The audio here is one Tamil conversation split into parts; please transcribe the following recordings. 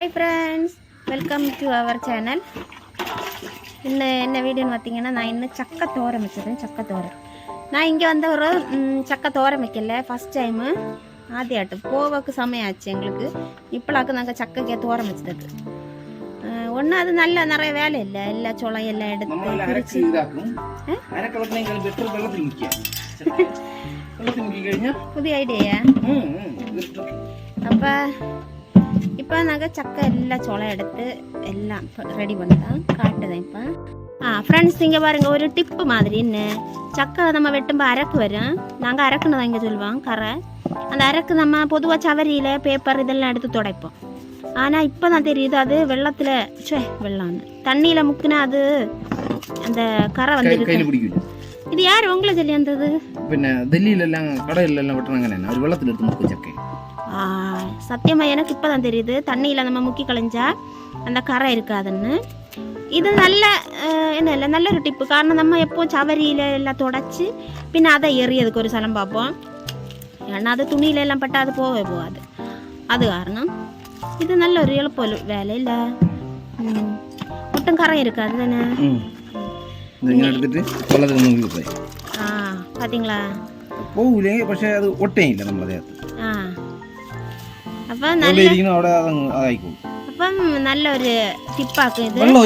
Hi friends welcome to our channel இன்னும் என்ன வீடுன்னு பார்த்தீங்கன்னா நான் இன்னும் சக்கை தோரம் வச்சிருக்கேன் சக்கை தோரம். நான் இங்கே வந்த ஒரு சக்கை தோரம் வைக்கல. ஃபஸ்ட் டைமு ஆத்தியாட்டம் போவக்கு சமயம் ஆச்சு எங்களுக்கு. இப்போலாக்கு நாங்கள் சக்கைக்கே தோரம் வச்சது ஒன்று அது நல்ல நிறைய வேலை இல்லை. எல்லா சோளம் எல்லாம் எடுத்து பிரிச்சு. ஐடியா அப்போ இப்போ நாங்கள் சக்கை எல்லாம் சோளம் எடுத்து எல்லாம் ரெடி பண்ணிட்டோம் காட்டுதேன் இப்போ. ஆ ஃப்ரெண்ட்ஸ் இங்கே பாருங்கள் ஒரு டிப்பு மாதிரி என்ன? சக்கை நம்ம வெட்டும்போது அரக்கு வரும். நாங்கள் அரக்குன்னு தான் இங்கே சொல்லுவோம் கரை அந்த அரக்கு நம்ம பொதுவாக சவரியில் பேப்பர் இதெல்லாம் எடுத்து துடைப்போம். ஆனால் இப்போ தான் தெரியுது அது வெள்ளத்தில் சே வெள்ளம்னு தண்ணியில் முக்குனா அது அந்த கரை வந்து இது யார்? உங்களை சொல்லி வந்தது? பின்ன டெல்லியில எல்லாம் கடல்ல எல்லாம் வெட்டுறாங்க வெள்ளத்தில் எடுத்து முக்கு சக்கை. சத்தியமாக எனக்கு இப்போ தான் தெரியுது தண்ணியில் நம்ம முக்கி களைஞ்சா அந்த கரை இருக்காதுன்னு. இது நல்ல என்ன இல்லை நல்ல ஒரு டிப்பு. காரணம் நம்ம எப்போ சவரியில் எல்லாம் தொடச்சி பின்ன அதை எறியதுக்கு ஒரு சலம் பார்ப்போம். ஏன்னா அது துணியில எல்லாம் பட்டால் அது போகவே போகாது. அது காரணம். இது நல்ல ஒரு எழுப்ப வேலை இல்லை. ஒட்டும் கரம் இருக்காது தானே? பார்த்தீங்களா போகலையே പക്ഷേ അത് ഒട്ടേയില്ല നമ്മളതേ അപ്പം അപ്പം നല്ല ടിപ്പാക്കും ഇത്. വെള്ളം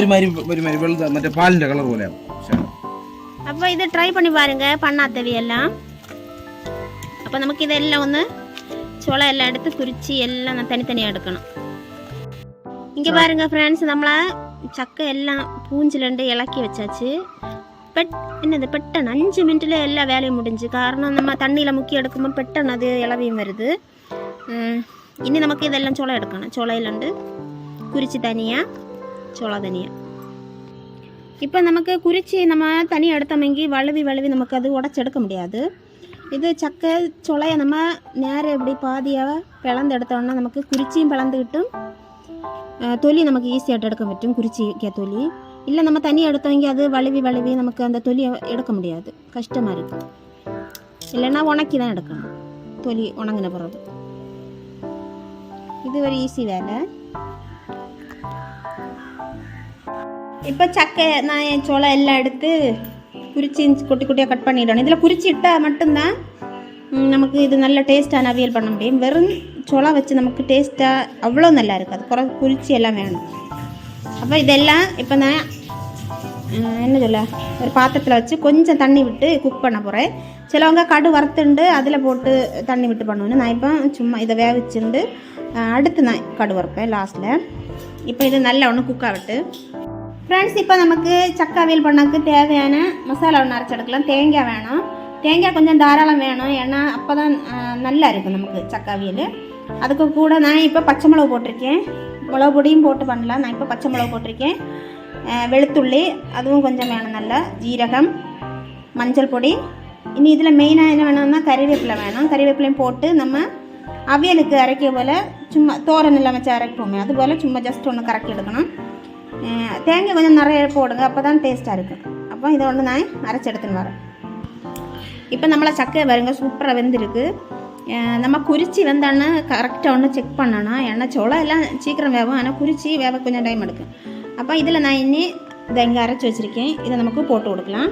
ഇത് ட்ரை பண்ணி பாருங்க பண்ணாதவையெல்லாம் அப்போ நமக்கு இதெல்லாம் ஒன்று சோளம் எல்லாம் எடுத்து பிரித்து எல்லாம் தனித்தனியாக எடுக்கணும் இங்கே பாருங்க ஃப்ரெண்ட்ஸ் நம்மளை சக்கை எல்லாம் பூஞ்சிலண்டு இலக்கி வச்சாச்சு பெட் என்னது பெட்டன் அஞ்சு மினிட்டில் எல்லா வேலையும் முடிஞ்சு காரணம் நம்ம தண்ணியில் முக்கி எடுக்கும்போது பெட்டன் அது இளவியும் வருது ഇനി നമുക്ക് ഇതെല്ലാം ചുള എടുക്കണം ചുളയിലുണ്ട് കുരിച്ച് തനിയ ചുള തനിയ ഇപ്പം നമുക്ക് കുരിച്ച് നമ്മൾ തനി എടുത്തമെങ്കിൽ വളവി വളവി നമുക്കത് ഉടച്ചെടുക്ക മുടിയാത് ഇത് ചക്ക ചുളയെ നമ്മൾ നേരെ ഇവിടെ പാതിയാവ പിളന്നെടുത്തോണ്ട് നമുക്ക് കുരിച്ചിയും പിളന്ന് കിട്ടും തൊലി നമുക്ക് ഈസി ആയിട്ട് എടുക്കാൻ പറ്റും കുരിച്ചിക്ക തൊലി ഇല്ല நம்ம தனியாக எடுத்தவங்க அது வழுவி வழுவி நமக்கு அந்த தொலி எடுக்க முடியாது கஷ்டமாக இருக்குது இல்லைன்னா உணக்கி தான் எடுக்கணும் தொலி உணங்கின பிறகு இது ஒரு ஈஸி வேலை. இப்போ சக்கை நான் என் சோளம் எல்லாம் எடுத்து குறிச்சி குட்டி குட்டியாக கட் பண்ணிடணும். இதில் குறிச்சி இட்டால் மட்டும்தான் நமக்கு இது நல்ல டேஸ்ட்டாக நவியல் பண்ண முடியும். வெறும் சோளம் வச்சு நமக்கு டேஸ்ட்டாக அவ்வளோ நல்லா இருக்காது. குறை குறிச்சி எல்லாம் வேணும். அப்போ இதெல்லாம் இப்போ நான் என்ன சொல்ல? ஒரு பாத்திரத்தில் வச்சு கொஞ்சம் தண்ணி விட்டு குக் பண்ண போகிறேன் சிலவங்க கடு வறுத்துண்டு அதில் போட்டு தண்ணி விட்டு பண்ணுவேன் நான் இப்போ சும்மா இதை வேவிச்சுண்டு அடுத்து நான் கடு வறுப்பேன் லாஸ்ட்டில் இப்போ இது நல்லா ஒன்று குக் ஆகிட்டு. ஃப்ரெண்ட்ஸ் இப்போ நமக்கு சக்காவியல் பண்ணக்கு தேவையான மசாலா ஒன்று அரைச்செடுக்கலாம் தேங்காய் வேணும். தேங்காய் கொஞ்சம் தாராளம் வேணும். ஏன்னா அப்போ தான் நல்லா இருக்கும் நமக்கு சக்காவியல் அதுக்கு கூட நான் இப்போ பச்சை மிளகு போட்டிருக்கேன். மிளகு பொடியும் போட்டு பண்ணலாம். நான் இப்போ பச்சை மிளகு போட்டிருக்கேன். வெளுத்துள்ளி அதுவும் கொஞ்சம் வேணும் நல்லா. ஜீரகம் மஞ்சள் பொடி. இனி இதில் மெயினாக என்ன வேணும்னா கறிவேப்பிலை வேணும். கறிவேப்பிலையும் போட்டு நம்ம அவியலுக்கு அரைக்க போல் சும்மா தோரன் இல்லாமல் வச்சு அரைப்போமே அதுபோல் சும்மா ஜஸ்ட் ஒன்று கறக்கி எடுக்கணும். தேங்காய் கொஞ்சம் நிறைய போடுங்க அப்போ தான் டேஸ்ட்டாக இருக்கும். அப்போ இதை ஒன்று நான் அரைச்சி எடுத்துன்னு வரேன். இப்போ நம்மளை சக்கை வருங்க சூப்பராக வெந்திருக்கு. நம்ம குறிச்சி வெந்தான்னு கரெக்டாக ஒன்று செக் பண்ணணும் ஏன்னா சோளம் எல்லாம் சீக்கிரம் வேகும் ஆனால் குறிச்சி வேக கொஞ்சம் டைம் எடுக்கும். அப்போ இதில் நான் இனி தேங்காய் அரைச்சி வச்சுருக்கேன். இதை நமக்கு போட்டு கொடுக்கலாம்.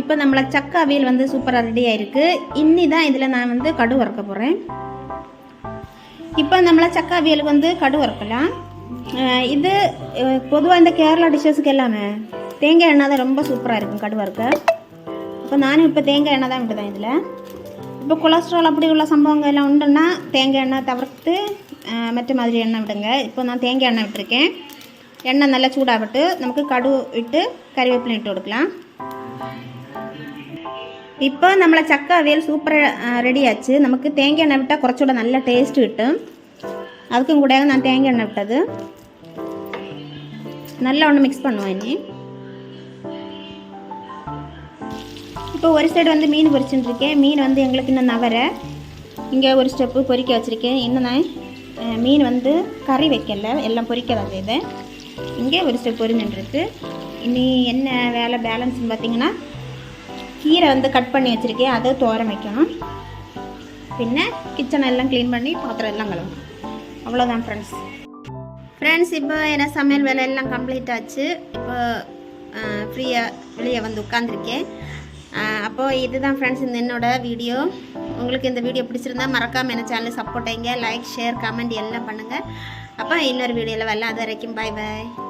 இப்போ நம்மளை சக்க அவியல் வந்து சூப்பராக ரெடி ஆயிருக்கு. இன்னி தான் இதில் நான் வந்து கடு வறுக்க போகிறேன் இப்போ நம்மளை சக்க அவியலுக்கு வந்து கடு வறுக்கலாம். இது பொதுவாக இந்த கேரளா டிஷ்ஷஸுக்கு எல்லாமே தேங்காய் எண்ணெய் தான் ரொம்ப சூப்பராக இருக்கும் கடு வறுக்க. இப்போ நானும் இப்போ தேங்காய் எண்ணெய் தான் விட்டுதான் இதில். இப்போ கொலஸ்ட்ரால் அப்படி உள்ள சம்பவங்கள் எல்லாம் உண்டுன்னா தேங்காய் எண்ணெய் தவிர்த்து മറ്റു മാതിരി എണ്ണ വിടുങ്ക ഇപ്പോൾ ഞാൻ തേങ്ങ എണ്ണ വിട്ടിരിക്കേ എണ്ണ നല്ല ചൂടാവട്ട് നമുക്ക് കടു ഇട്ട് കറിവേപ്പില ഇട്ട് കൊടുക്കാം ഇപ്പോൾ നമ്മളെ ചക്ക അവിയൽ സൂപ്പർ റെഡിയാച്ച് നമുക്ക് തേങ്ങ എണ്ണ വിട്ടാൽ കുറച്ചുകൂടെ നല്ല ടേസ്റ്റ് കിട്ടും அதுக்கும் கூட நான் தேங்காய் எண்ணெய் விட்டது நல்லா ஒன்று மிக்ஸ் பண்ணுவேன் இனி இப்போ ஒரு சைடு வந்து மீன் பொரிச்சுட்டுருக்கேன் மீன் வந்து எங்களுக்கு இன்னும் நவரை இங்கே ஒரு ஸ்டெப்பு பொறிக்க வச்சுருக்கேன் இன்னும் நான் மீன் வந்து கறி வைக்கலை எல்லாம் பொறிக்க வந்தது. இங்கே ஒரு ஸ்டெப் பொரிஞ்சுட்டுருக்கு இனி என்ன வேலை பேலன்ஸ்னு பார்த்தீங்கன்னா கீரை வந்து கட் பண்ணி வச்சுருக்கேன். அதை தோரம் வைக்கணும். பின்ன கிச்சனை எல்லாம் க்ளீன் பண்ணி பாத்திரம் எல்லாம் கழுவணும். அவ்வளோதான் ஃப்ரெண்ட்ஸ் ஃப்ரெண்ட்ஸ் இப்போ என்ன சமையல் வேலை எல்லாம் கம்ப்ளீட் ஆச்சு. இப்போ ஃப்ரீயாக வெளியே வந்து உட்காந்துருக்கேன் அப்போது இதுதான் ஃப்ரெண்ட்ஸ் இந்த என்னோட வீடியோ உங்களுக்கு இந்த வீடியோ பிடிச்சிருந்தா மறக்காமல் என்ன சேனலை சப்போர்ட் லைக் ஷேர் கமெண்ட் எல்லாம் பண்ணுங்கள் அப்போ இன்னொரு வீடியோவில் வரலாம். அது வரைக்கும் பாய் பாய்